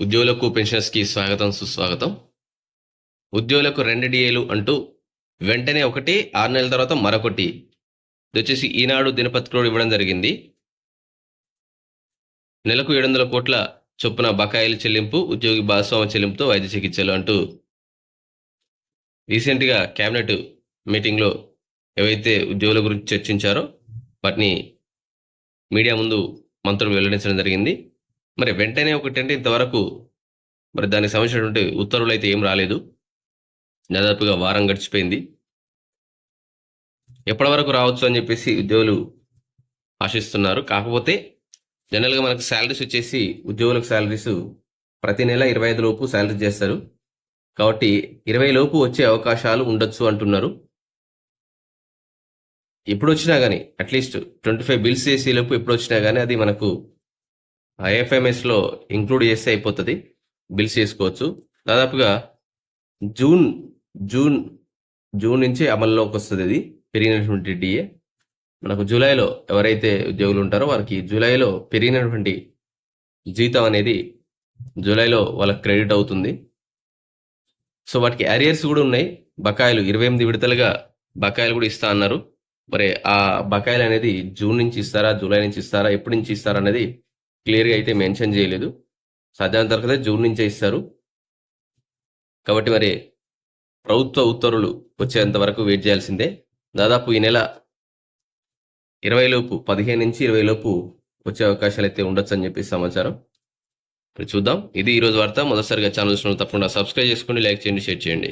ఉద్యోగులకు పెన్షనర్స్కి స్వాగతం సుస్వాగతం. ఉద్యోగులకు రెండు డిఏలు అంటూ వెంటనే ఒకటి ఆరు నెలల తర్వాత మరొకటి. ఇది వచ్చేసి ఈనాడు దినపత్రికలో ఇవ్వడం జరిగింది. నెలకు ఏడు వందల కోట్ల చొప్పున బకాయిల చెల్లింపు ఉద్యోగి భాగస్వామ్య చెల్లింపుతో వైద్య చికిత్సలు అంటూ రీసెంట్గా కేబినెట్ మీటింగ్లో ఏవైతే ఉద్యోగుల గురించి చర్చించారో వాటిని మీడియా ముందు మంత్రులు వెల్లడించడం జరిగింది. మరి వెంటనే ఒకటంటే ఇంతవరకు మరి దానికి సంబంధించినటువంటి ఉత్తర్వులు అయితే ఏం రాలేదు. దాదాపుగా వారం గడిచిపోయింది. ఎప్పటి వరకు రావచ్చు అని చెప్పేసి ఉద్యోగులు ఆశిస్తున్నారు. కాకపోతే జనరల్గా మనకు శాలరీస్ వచ్చేసి ఉద్యోగులకు శాలరీస్ ప్రతి నెల ఇరవై ఐదు లోపు శాలరీ చేస్తారు. కాబట్టి ఇరవై లోపు వచ్చే అవకాశాలు ఉండొచ్చు అంటున్నారు. ఎప్పుడు వచ్చినా కానీ అట్లీస్ట్ ట్వంటీ ఫైవ్ బిల్స్ చేసే లోపు ఎప్పుడు వచ్చినా కానీ అది మనకు ఐఎఫ్ఎంఎస్లో ఇంక్లూడ్ చేస్తే అయిపోతుంది. బిల్స్ చేసుకోవచ్చు. దాదాపుగా జూన్ జూన్ జూన్ నుంచి అమల్లోకి వస్తుంది ఇది పెరిగినటువంటి డిఏ మనకు జూలైలో ఎవరైతే ఉద్యోగులు ఉంటారో వారికి జూలైలో పెరిగినటువంటి జీతం అనేది జూలైలో వాళ్ళకి క్రెడిట్ అవుతుంది. సో వాటికి అరియర్స్ కూడా ఉన్నాయి. బకాయిలు ఇరవై ఎనిమిది విడతలుగా బకాయిలు కూడా ఇస్తా అన్నారు. మరి ఆ బకాయిలు అనేది జూన్ నుంచి ఇస్తారా జూలై నుంచి ఇస్తారా ఎప్పటి నుంచి ఇస్తారా అనేది క్లియర్గా అయితే మెన్షన్ చేయలేదు. సాధ్యమైనంత వరకు జూన్ నుంచే ఇస్తారు. కాబట్టి మరి ప్రభుత్వ ఉత్తర్వులు వచ్చేంత వరకు వెయిట్ చేయాల్సిందే. దాదాపు ఈ నెల ఇరవై లోపు పదిహేను నుంచి ఇరవై లోపు వచ్చే అవకాశాలు అయితే ఉండొచ్చు అని చెప్పి సమాచారం. ఇప్పుడు చూద్దాం. ఇది ఈరోజు వార్త. మొదటిసారిగా ఛానల్స్ తప్పకుండా సబ్స్క్రైబ్ చేసుకోండి లైక్ చేయండి షేర్ చేయండి.